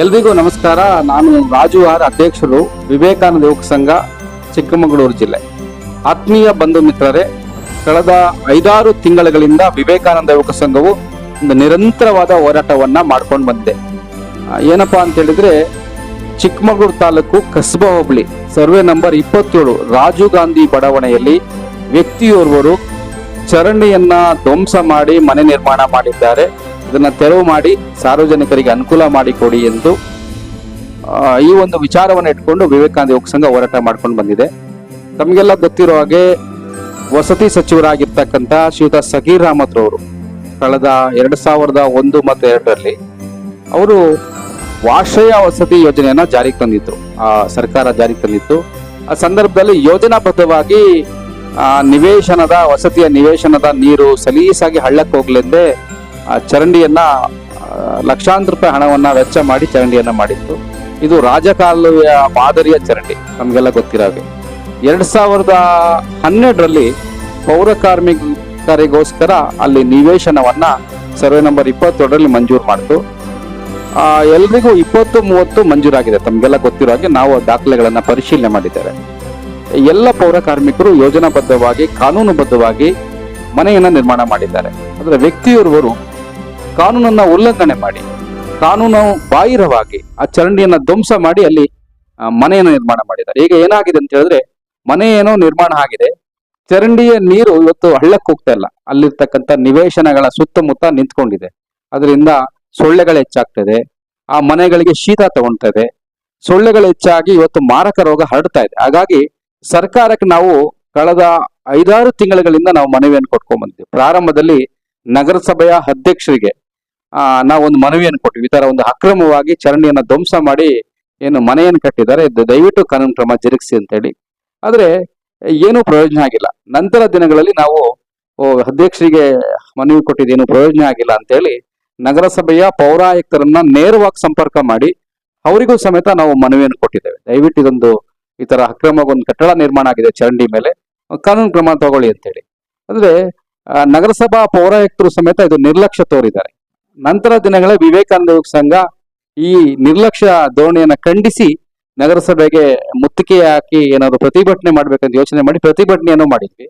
ಎಲ್ರಿಗೂ ನಮಸ್ಕಾರ. ನಾನು ರಾಜು ಆರ್ ಅಧ್ಯಕ್ಷರು ವಿವೇಕಾನಂದ ಯುವಕ ಸಂಘ, ಚಿಕ್ಕಮಗಳೂರು ಜಿಲ್ಲೆ. ಆತ್ಮೀಯ ಬಂಧು ಮಿತ್ರರೇ, ಕಳೆದ ಐದಾರು ತಿಂಗಳುಗಳಿಂದ ವಿವೇಕಾನಂದ ಯುವಕ ಸಂಘವು ಒಂದು ನಿರಂತರವಾದ ಹೋರಾಟವನ್ನ ಮಾಡ್ಕೊಂಡು ಬಂದಿದೆ. ಏನಪ್ಪ ಅಂತ ಹೇಳಿದ್ರೆ, ಚಿಕ್ಕಮಗಳೂರು ತಾಲೂಕು ಕಸಬಾ ಹೋಬಳಿ, ಸರ್ವೆ ನಂಬರ್ ಇಪ್ಪತ್ತೇಳು ರಾಜೀವ್ ಗಾಂಧಿ ಬಡಾವಣೆಯಲ್ಲಿ ವ್ಯಕ್ತಿಯೋರ್ವರು ಚರಂಡಿಯನ್ನ ಧ್ವಂಸ ಮಾಡಿ ಮನೆ ನಿರ್ಮಾಣ ಮಾಡಿದ್ದಾರೆ. ಇದನ್ನ ತೆರವು ಮಾಡಿ ಸಾರ್ವಜನಿಕರಿಗೆ ಅನುಕೂಲ ಮಾಡಿಕೊಡಿ ಎಂದು ಈ ಒಂದು ವಿಚಾರವನ್ನು ಇಟ್ಕೊಂಡು ವಿವೇಕಾನಂದ ಯೋಗ ಸಂಘ ಹೋರಾಟ ಮಾಡ್ಕೊಂಡು ಬಂದಿದೆ. ತಮಗೆಲ್ಲ ಗೊತ್ತಿರೋ ಹಾಗೆ ವಸತಿ ಸಚಿವರಾಗಿರ್ತಕ್ಕಂಥ ಶ್ರೀಯುತ ಸಗೀರ್ ಅವರು ಕಳೆದ ಎರಡು ಸಾವಿರದ ಒಂದು ಮತ್ತು ಎರಡರಲ್ಲಿ ಅವರು ವಾಶ್ರಯ ವಸತಿ ಯೋಜನೆಯನ್ನ ಜಾರಿಗೆ ತಂದಿತ್ತು ಆ, ಸರ್ಕಾರ ಜಾರಿಗೆ ತಂದಿತ್ತು. ಆ ಸಂದರ್ಭದಲ್ಲಿ ಯೋಜನಾಬದ್ಧವಾಗಿ, ಆ, ನಿವೇಶನದ, ವಸತಿಯ ನಿವೇಶನದ ನೀರು ಸಲೀಸಾಗಿ ಹಳ್ಳಕ್ಕೆ ಹೋಗ್ಲೆಂದೇ ಆ, ಚರಂಡಿಯನ್ನ ಲಕ್ಷಾಂತರ ರೂಪಾಯಿ ಹಣವನ್ನ ವೆಚ್ಚ ಮಾಡಿ ಚರಂಡಿಯನ್ನ ಮಾಡಿತ್ತು. ಇದು ರಾಜಕಾಲುವೆಯ ಮಾದರಿಯ ಚರಂಡಿ, ನಮಗೆಲ್ಲ ಗೊತ್ತಿರೋ ಹಾಗೆ. ಎರಡ್ ಸಾವಿರದ ಹನ್ನೆರಡರಲ್ಲಿ ಪೌರ ಕಾರ್ಮಿಕರಿಗೋಸ್ಕರ ಅಲ್ಲಿ ನಿವೇಶನವನ್ನ ಸರ್ವೆ ನಂಬರ್ ಇಪ್ಪತ್ತೆರಡರಲ್ಲಿ ಮಂಜೂರು ಮಾಡಿತು ಎಲ್ರಿಗೂ ಇಪ್ಪತ್ತು, ಮೂವತ್ತು ಮಂಜೂರಾಗಿದೆ, ತಮಗೆಲ್ಲ ಗೊತ್ತಿರೋ ಹಾಗೆ ನಾವು ದಾಖಲೆಗಳನ್ನ ಪರಿಶೀಲನೆ ಮಾಡಿದ್ದೇವೆ. ಎಲ್ಲ ಪೌರ ಕಾರ್ಮಿಕರು ಯೋಜನಾಬದ್ಧವಾಗಿ, ಕಾನೂನುಬದ್ಧವಾಗಿ ಮನೆಯನ್ನ ನಿರ್ಮಾಣ ಮಾಡಿದ್ದಾರೆ. ಅಂದ್ರೆ ವ್ಯಕ್ತಿಯೋರ್ವರು ಕಾನೂನನ್ನ ಉಲ್ಲಂಘನೆ ಮಾಡಿ, ಕಾನೂನು ಬಾಹಿರವಾಗಿ ಆ ಚರಂಡಿಯನ್ನ ಧ್ವಂಸ ಮಾಡಿ ಅಲ್ಲಿ ಮನೆಯನ್ನು ನಿರ್ಮಾಣ ಮಾಡಿದ್ದಾರೆ. ಈಗ ಏನಾಗಿದೆ ಅಂತ ಹೇಳಿದ್ರೆ ಮನೆ ಏನೋ ನಿರ್ಮಾಣ ಆಗಿದೆ, ಚರಂಡಿಯ ನೀರು ಇವತ್ತು ಹಳ್ಳಕ್ಕೆ ಹೋಗ್ತಾ ಇಲ್ಲ. ಅಲ್ಲಿರ್ತಕ್ಕಂಥ ನಿವೇಶನಗಳ ಸುತ್ತಮುತ್ತ ನಿಂತ್ಕೊಂಡಿದೆ. ಅದರಿಂದ ಸೊಳ್ಳೆಗಳು ಹೆಚ್ಚಾಗ್ತದೆ ಆ ಮನೆಗಳಿಗೆ ಶೀತ ತಗೊಳ್ತಾ ಇದೆ, ಸೊಳ್ಳೆಗಳು ಹೆಚ್ಚಾಗಿ ಇವತ್ತು ಮಾರಕ ರೋಗ ಹರಡ್ತಾ ಇದೆ. ಹಾಗಾಗಿ ಸರ್ಕಾರಕ್ಕೆ ನಾವು ಕಳೆದ ಐದಾರು ತಿಂಗಳುಗಳಿಂದ ನಾವು ಮನವಿಯನ್ನು ಕೊಟ್ಕೊಂಡ್ ಬಂದಿದ್ದೀವಿ. ಪ್ರಾರಂಭದಲ್ಲಿ ನಗರಸಭೆಯ ಅಧ್ಯಕ್ಷರಿಗೆ ಆ ಒಂದು ಮನವಿಯನ್ನು ಕೊಟ್ಟಿವಿ. ಈ ತರ ಒಂದು ಅಕ್ರಮವಾಗಿ ಚರಂಡಿಯನ್ನ ಧ್ವಂಸ ಮಾಡಿ ಏನು ಮನೆಯನ್ನು ಕಟ್ಟಿದ್ದಾರೆ. ದಯವಿಟ್ಟು ಕಾನೂನು ಕ್ರಮ ಜರುಗಿಸಿ ಅಂತೇಳಿ. ಆದ್ರೆ ಏನೂ ಪ್ರಯೋಜನ ಆಗಿಲ್ಲ. ನಂತರ ದಿನಗಳಲ್ಲಿ ನಾವು ಅಧ್ಯಕ್ಷರಿಗೆ ಮನವಿ ಕೊಟ್ಟಿದ್ದೇನು ಪ್ರಯೋಜನ ಆಗಿಲ್ಲ ಅಂತೇಳಿ ನಗರಸಭೆಯ ಪೌರಾಯುಕ್ತರನ್ನ ನೇರವಾಗಿ ಸಂಪರ್ಕ ಮಾಡಿ ಅವರಿಗೂ ಸಮೇತ ನಾವು ಮನವಿಯನ್ನು ಕೊಟ್ಟಿದ್ದೇವೆ. ದಯವಿಟ್ಟು ಇದೊಂದು ಈ ತರ ಅಕ್ರಮಗೊಂದು ಕಟ್ಟಡ ನಿರ್ಮಾಣ ಆಗಿದೆ ಚರಂಡಿ ಮೇಲೆ. ಕಾನೂನು ಕ್ರಮ ತಗೊಳ್ಳಿ ಅಂತೇಳಿ. ಅಂದ್ರೆ ನಗರಸಭಾ ಪೌರಾಯುಕ್ತರು ಸಮೇತ ಇದು ನಿರ್ಲಕ್ಷ್ಯ ತೋರಿದ್ದಾರೆ. ನಂತರ ದಿನಗಳ ವಿವೇಕಾನಂದ ಯುವಕ ಸಂಘ ಈ ನಿರ್ಲಕ್ಷ್ಯ ಧೋರಣೆಯನ್ನ ಖಂಡಿಸಿ ನಗರಸಭೆಗೆ ಮುತ್ತಿಗೆ ಹಾಕಿ ಏನಾದ್ರು ಪ್ರತಿಭಟನೆ ಮಾಡ್ಬೇಕಂತ ಯೋಚನೆ ಮಾಡಿ ಪ್ರತಿಭಟನೆಯನ್ನು ಮಾಡಿದ್ವಿ.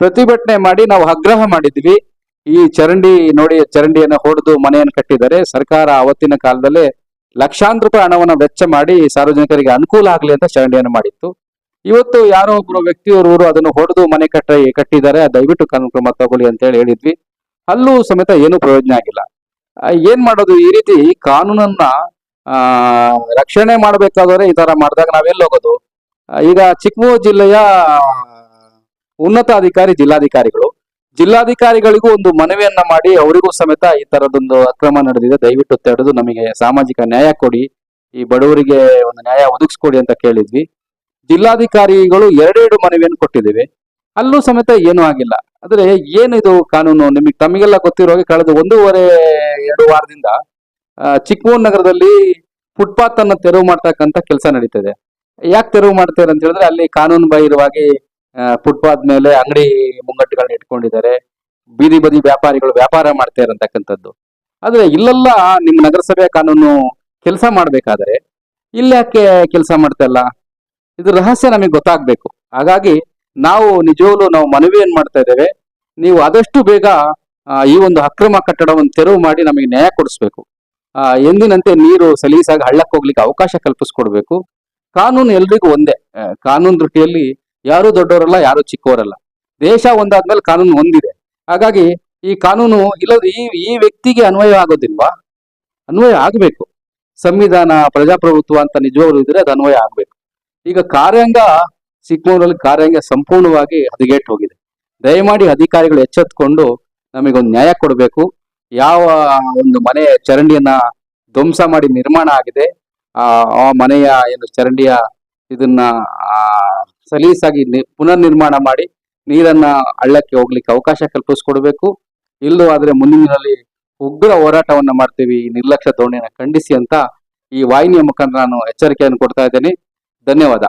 ಪ್ರತಿಭಟನೆ ಮಾಡಿ ನಾವು ಆಗ್ರಹ ಮಾಡಿದ್ವಿ. ಈ ಚರಂಡಿ ನೋಡಿ ಚರಂಡಿಯನ್ನು ಹೊಡೆದು ಮನೆಯನ್ನು ಕಟ್ಟಿದ್ದಾರೆ. ಸರ್ಕಾರ ಅವತ್ತಿನ ಕಾಲದಲ್ಲಿ ಲಕ್ಷಾಂತರ ರೂಪಾಯಿ ಹಣವನ್ನು ವೆಚ್ಚ ಮಾಡಿ ಸಾರ್ವಜನಿಕರಿಗೆ ಅನುಕೂಲ ಆಗಲಿ ಅಂತ ಚರಂಡಿಯನ್ನು ಮಾಡಿತ್ತು. ಇವತ್ತು ಯಾರೋ ಒಬ್ಬರು ವ್ಯಕ್ತಿಯವರು ಅದನ್ನು ಹೊಡೆದು ಮನೆ ಕಟ್ಟ ಕಟ್ಟಿದ್ದಾರೆ. ದಯವಿಟ್ಟು ಕಾನೂನು ಕ್ರಮ ತಗೊಳ್ಳಿ ಅಂತ ಹೇಳಿ ಹೇಳಿದ್ವಿ. ಅಲ್ಲೂ ಸಮೇತ ಏನೂ ಪ್ರಯೋಜನ ಆಗಿಲ್ಲ. ಏನ್ ಮಾಡೋದು? ಈ ರೀತಿ ಕಾನೂನನ್ನ ರಕ್ಷಣೆ ಮಾಡ್ಬೇಕಾದ್ರೆ ಈ ತರ ಮಾಡಿದಾಗ ನಾವೆಲ್ಲಿ ಹೋಗೋದು? ಈಗ ಚಿಕ್ಕಮಗಳೂರು ಜಿಲ್ಲೆಯ ಉನ್ನತ ಅಧಿಕಾರಿ ಜಿಲ್ಲಾಧಿಕಾರಿಗಳು. ಜಿಲ್ಲಾಧಿಕಾರಿಗಳಿಗೂ ಒಂದು ಮನವಿಯನ್ನ ಮಾಡಿ ಅವರಿಗೂ ಸಮೇತ ಈ ತರದೊಂದು ಅಕ್ರಮ ನಡೆದಿದೆ. ದಯವಿಟ್ಟು ತಡೆದು ನಮಗೆ ಸಾಮಾಜಿಕ ನ್ಯಾಯ ಕೊಡಿ. ಈ ಬಡವರಿಗೆ ಒಂದು ನ್ಯಾಯ ಒದಗಿಸ್ಕೊಡಿ ಅಂತ ಕೇಳಿದ್ವಿ. ಜಿಲ್ಲಾಧಿಕಾರಿಗಳು ಎರಡೆರಡು ಮನವಿಯನ್ನು ಕೊಟ್ಟಿದ್ದೇವೆ. ಅಲ್ಲೂ ಸಮೇತ ಏನೂ ಆಗಿಲ್ಲ. ಆದ್ರೆ ಏನಿದು ಕಾನೂನು? ನಿಮಗೆ ತಮಗೆಲ್ಲ ಗೊತ್ತಿರೋ ಹಾಗೆ ಕಳೆದ ಒಂದೂವರೆ, ಎರಡು ವಾರದಿಂದ ಚಿಕ್ಕಮೂರ್ ನಗರದಲ್ಲಿ ಫುಟ್ಪಾತ್ ಅನ್ನು ತೆರವು ಮಾಡ್ತಕ್ಕಂಥ ಕೆಲಸ ನಡೀತದೆ. ಯಾಕೆ ತೆರವು ಮಾಡ್ತಾರೆ ಅಂತ ಹೇಳಿದ್ರೆ ಅಲ್ಲಿ ಕಾನೂನು ಬಾಹಿರವಾಗಿ ಫುಟ್ಪಾತ್ ಮೇಲೆ ಅಂಗಡಿ ಮುಂಗಟ್ಟುಗಳನ್ನ ಇಟ್ಕೊಂಡಿದ್ದಾರೆ. ಬೀದಿ ಬದಿ ವ್ಯಾಪಾರಿಗಳು ವ್ಯಾಪಾರ ಮಾಡ್ತಾ ಅಂತಕ್ಕಂಥದ್ದು. ಆದ್ರೆ ಇಲ್ಲೆಲ್ಲ ನಿಮ್ಮ ನಗರಸಭೆ ಕಾನೂನು ಕೆಲಸ ಮಾಡ್ಬೇಕಾದ್ರೆ ಇಲ್ಲಿ ಯಾಕೆ ಕೆಲಸ ಮಾಡ್ತಾ ಇಲ್ಲ? ಇದು ರಹಸ್ಯ ನಮಗೆ ಗೊತ್ತಾಗ್ಬೇಕು. ಹಾಗಾಗಿ ನಾವು ನಿಜವಾಗ್ಲು ನಾವು ಮನವಿ ಏನ್ ಮಾಡ್ತಾ ಇದ್ದೇವೆ, ನೀವು ಆದಷ್ಟು ಬೇಗ ಈ ಒಂದು ಅಕ್ರಮ ಕಟ್ಟಡವನ್ನು ತೆರವು ಮಾಡಿ ನಮಗೆ ನ್ಯಾಯ ಕೊಡಿಸ್ಬೇಕು. ಎಂದಿನಂತೆ ನೀರು ಸಲೀಸಾಗಿ ಹಳ್ಳಕ್ಕೆ ಹೋಗ್ಲಿಕ್ಕೆ ಅವಕಾಶ ಕಲ್ಪಿಸ್ಕೊಡ್ಬೇಕು. ಕಾನೂನು ಎಲ್ರಿಗೂ ಒಂದೇ. ಕಾನೂನು ದೃಷ್ಟಿಯಲ್ಲಿ ಯಾರು ದೊಡ್ಡವರಲ್ಲ, ಯಾರು ಚಿಕ್ಕವರಲ್ಲ. ದೇಶ ಒಂದಾದ್ಮೇಲೆ ಕಾನೂನು ಒಂದಿದೆ. ಹಾಗಾಗಿ ಈ ಕಾನೂನು ಇಲ್ಲದ ಈ ಈ ವ್ಯಕ್ತಿಗೆ ಅನ್ವಯ ಆಗೋದಿಲ್ವಾ? ಅನ್ವಯ ಆಗಬೇಕು. ಸಂವಿಧಾನ ಪ್ರಜಾಪ್ರಭುತ್ವ ಅಂತ ನಿಜವಾಗ್ಲೂ ಇದ್ರೆ ಅದು ಅನ್ವಯ ಆಗ್ಬೇಕು. ಈಗ ಕಾರ್ಯಾಂಗ ಚಿಕ್ಕಮಗಳೂರಲ್ಲಿ ಕಾರ್ಯಾಂಗ ಸಂಪೂರ್ಣವಾಗಿ ಹದಗೆಟ್ಟು ಹೋಗಿದೆ. ದಯಮಾಡಿ ಅಧಿಕಾರಿಗಳು ಎಚ್ಚೆತ್ಕೊಂಡು ನಮಗೊಂದು ನ್ಯಾಯ ಕೊಡಬೇಕು. ಯಾವ ಒಂದು ಮನೆ ಚರಂಡಿಯನ್ನ ಧ್ವಂಸ ಮಾಡಿ ನಿರ್ಮಾಣ ಆಗಿದೆ, ಆ ಮನೆಯ ಏನು ಚರಂಡಿಯ ಇದನ್ನ ಸಲೀಸಾಗಿ ಪುನರ್ ನಿರ್ಮಾಣ ಮಾಡಿ ನೀರನ್ನ ಹಳ್ಳಕ್ಕೆ ಹೋಗ್ಲಿಕ್ಕೆ ಅವಕಾಶ ಕಲ್ಪಿಸ್ಕೊಡ್ಬೇಕು. ಇಲ್ಲೂ ಆದ್ರೆ ಮುಂದಿನ ದಿನದಲ್ಲಿ ಉಗ್ರ ಹೋರಾಟವನ್ನ ಮಾಡ್ತೀವಿ, ಈ ನಿರ್ಲಕ್ಷ್ಯ ಧೋರಣೆಯನ್ನು ಖಂಡಿಸಿ ಅಂತ ಈ ವಾಹಿನಿಯ ಮುಖಾಂತರ ನಾನು ಎಚ್ಚರಿಕೆಯನ್ನು ಕೊಡ್ತಾ ಇದ್ದೇನೆ. ಧನ್ಯವಾದ.